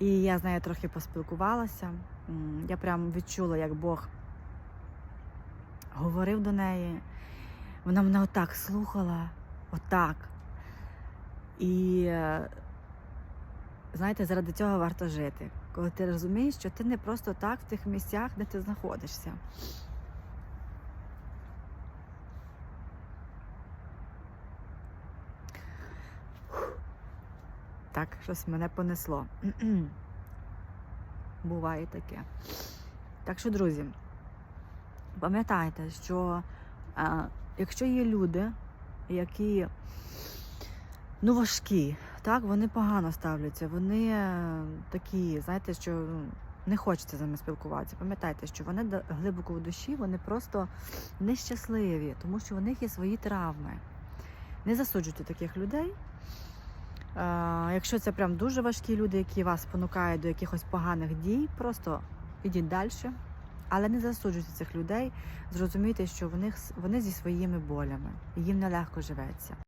І я з нею трохи поспілкувалася. Я прям відчула, як Бог говорив до неї. Вона мене отак слухала, отак. І е, знаєте, заради цього варто жити. Коли ти розумієш, що ти не просто так в тих місцях, де ти знаходишся. Так, щось мене понесло. Буває таке. Так що, друзі, пам'ятайте, що а, якщо є люди, які ну, важкі, так, вони погано ставляться, вони е, такі, знаєте, що ну, не хочеться з ними спілкуватися. Пам'ятайте, що вони глибоко в душі, вони просто нещасливі, тому що у них є свої травми. Не засуджуйте таких людей. Е, Якщо це прям дуже важкі люди, які вас спонукають до якихось поганих дій, просто ідіть далі. Але не засуджуйте цих людей, зрозумійте, що вони, вони зі своїми болями, їм нелегко живеться.